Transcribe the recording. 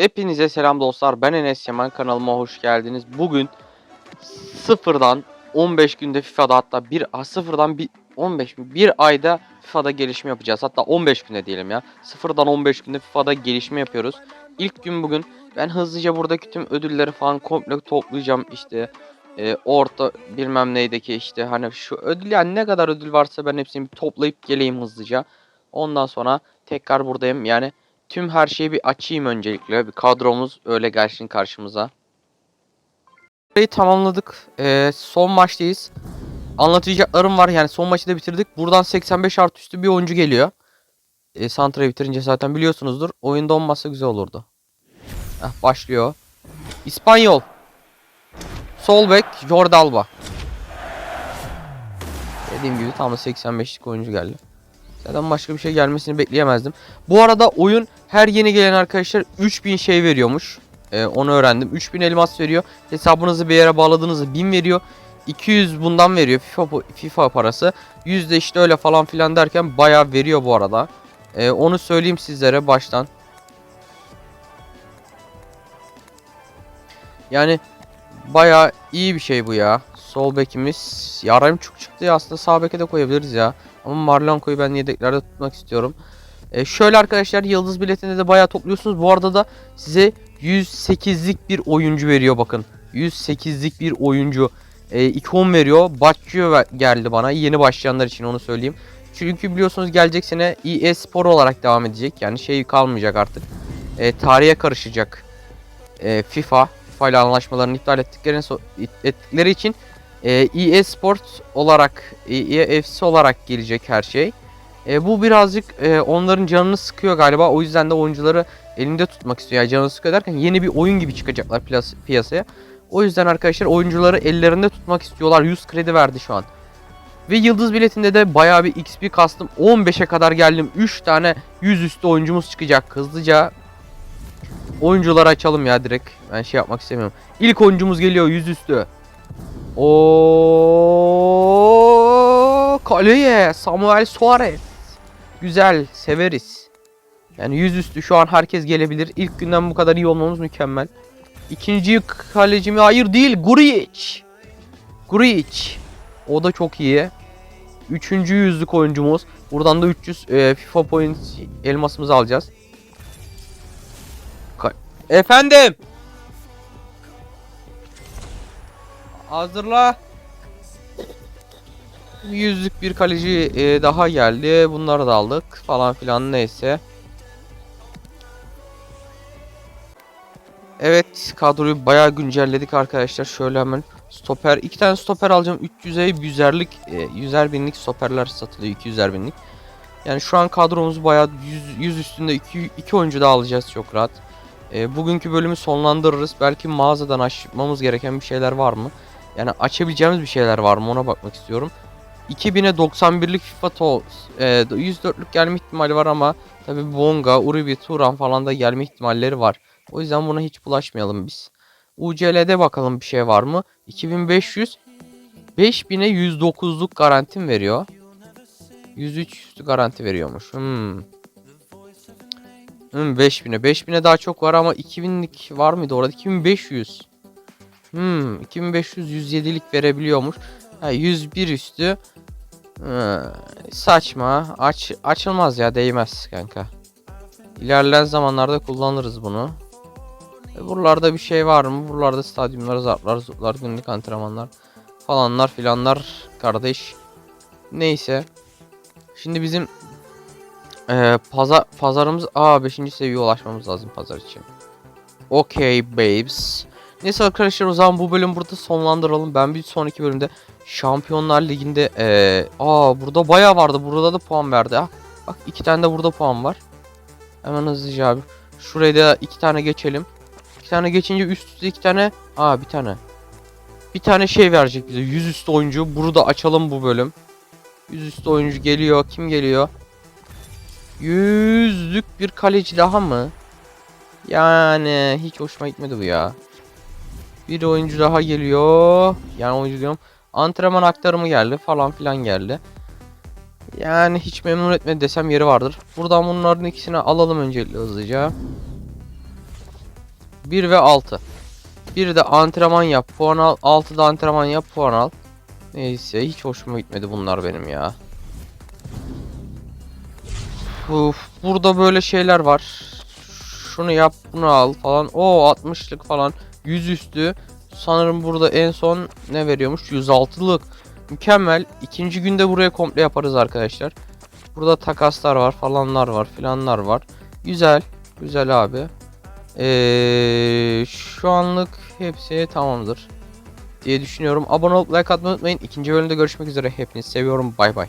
Hepinize selam dostlar. Ben Enes Yaman kanalıma hoş geldiniz. Bugün sıfırdan 15 günde FIFA'da hatta bir a, sıfırdan bir 15 mi? Bir ayda FIFA'da gelişme yapacağız. Hatta 15 günde diyelim ya. Sıfırdan 15 günde FIFA'da gelişme yapıyoruz. İlk gün bugün ben hızlıca buradaki tüm ödülleri falan komple toplayacağım. İşte e, orta bilmem neydeki işte hani şu ödül yani ne kadar ödül varsa ben hepsini toplayıp geleyim hızlıca. Ondan sonra tekrar buradayım. Yani tüm her şeyi bir açayım öncelikle. Bir kadromuz öyle gelsin karşımıza. Burayı tamamladık. Ee, son maçtayız. Anlatacaklarım var. Yani son maçı da bitirdik. Buradan 85 artı üstü bir oyuncu geliyor. E, Santra'yı bitirince zaten biliyorsunuzdur. Oyunda olmazsa güzel olurdu. Heh, başlıyor. İspanyol. Sol bek Jordi Alba. Dediğim gibi tam da 85'lik oyuncu geldi. Zaten başka bir şey gelmesini bekleyemezdim. Bu arada oyun her yeni gelen arkadaşlar 3000 şey veriyormuş. Ee, onu öğrendim. 3000 elmas veriyor. Hesabınızı bir yere bağladığınızda 1000 veriyor. 200 bundan veriyor FIFA FIFA parası. 100 de işte öyle falan filan derken bayağı veriyor bu arada. Ee, onu söyleyeyim sizlere baştan. Yani bayağı iyi bir şey bu ya. Sol bekimiz. Yarayım çok çıktı ya aslında sağ beke de koyabiliriz ya. Ama Marlanko'yu ben yedeklerde tutmak istiyorum. Ee, şöyle arkadaşlar yıldız biletinde de bayağı topluyorsunuz. Bu arada da size 108'lik bir oyuncu veriyor bakın. 108'lik bir oyuncu. Ee, ikon veriyor. Ve- geldi bana. Yeni başlayanlar için onu söyleyeyim. Çünkü biliyorsunuz gelecek sene EA Spor olarak devam edecek. Yani şey kalmayacak artık. Ee, tarihe karışacak. Ee, FIFA. FIFA ile anlaşmalarını iptal ettikleri, so- ettikleri için e, EA Sport olarak, EA FC olarak gelecek her şey. E, bu birazcık e, onların canını sıkıyor galiba. O yüzden de oyuncuları elinde tutmak istiyor. Yani canını sıkıyor derken yeni bir oyun gibi çıkacaklar piyas- piyasaya. O yüzden arkadaşlar oyuncuları ellerinde tutmak istiyorlar. 100 kredi verdi şu an. Ve yıldız biletinde de bayağı bir XP kastım. 15'e kadar geldim. 3 tane 100 üstü oyuncumuz çıkacak. Hızlıca oyuncuları açalım ya direkt. Ben şey yapmak istemiyorum. İlk oyuncumuz geliyor 100 üstü. O kaleye Samuel Suarez. Güzel, severiz. Yani yüzüstü şu an herkes gelebilir. İlk günden bu kadar iyi olmamız mükemmel. İkinci kaleci mi? Hayır değil. Guric. Guric. O da çok iyi. Üçüncü yüzlük oyuncumuz. Buradan da 300 e, FIFA point elmasımızı alacağız. Ka- Efendim. Hazırla. Yüzlük bir kaleci e, daha geldi. Bunları da aldık falan filan neyse. Evet kadroyu bayağı güncelledik arkadaşlar. Şöyle hemen stoper. iki tane stoper alacağım. 300'e 100'erlik e, 100'er binlik stoperler satılıyor. 200'er binlik. Yani şu an kadromuz bayağı 100, 100 üstünde 2, 2 oyuncu daha alacağız çok rahat. E, bugünkü bölümü sonlandırırız. Belki mağazadan açmamız gereken bir şeyler var mı? Yani açabileceğimiz bir şeyler var mı ona bakmak istiyorum. 2000'e 91'lik FIFA to e, 104'lük gelme ihtimali var ama tabi Bonga, Uribe, Turan falan da gelme ihtimalleri var. O yüzden buna hiç bulaşmayalım biz. UCL'de bakalım bir şey var mı? 2500 5000'e 109'luk garantim veriyor. 103 üstü garanti veriyormuş. Hmm. Hmm 5000'e. 5000'e daha çok var ama 2000'lik var mıydı orada? 2500. Hmm 2500 107'lik verebiliyormuş. Ha 101 üstü. Hı, saçma. Aç açılmaz ya değmez kanka. İlerleyen zamanlarda kullanırız bunu. E, buralarda bir şey var mı? Buralarda stadyumlar, zartlar, zutlar, günlük antrenmanlar falanlar filanlar kardeş. Neyse. Şimdi bizim e, pazar pazarımız a 5. seviyeye ulaşmamız lazım pazar için. Okay babes. Neyse arkadaşlar o zaman bu bölüm burada sonlandıralım. Ben bir sonraki bölümde Şampiyonlar Ligi'nde ee, aa burada bayağı vardı. Burada da puan verdi. Ha. Bak iki tane de burada puan var. Hemen hızlıca abi. Şuraya da iki tane geçelim. İki tane geçince üst üste iki tane. Aa bir tane. Bir tane şey verecek bize. Yüzüstü oyuncu. Burada açalım bu bölüm. Yüzüstü oyuncu geliyor. Kim geliyor? Yüzlük bir kaleci daha mı? Yani hiç hoşuma gitmedi bu ya. Bir oyuncu daha geliyor. Yani oyuncu diyorum. Antrenman aktarımı geldi falan filan geldi. Yani hiç memnun etmedi desem yeri vardır. Buradan bunların ikisini alalım öncelikle hızlıca. 1 ve 6. Bir de antrenman yap puan al. 6 da antrenman yap puan al. Neyse hiç hoşuma gitmedi bunlar benim ya. Uf, burada böyle şeyler var. Şunu yap bunu al falan. O 60'lık falan. 100 üstü. Sanırım burada en son ne veriyormuş? 106'lık. Mükemmel. İkinci günde buraya komple yaparız arkadaşlar. Burada takaslar var falanlar var filanlar var. Güzel. Güzel abi. Ee, şu anlık hepsi tamamdır diye düşünüyorum. Abone olup like atmayı unutmayın. İkinci bölümde görüşmek üzere. Hepinizi seviyorum. Bay bay.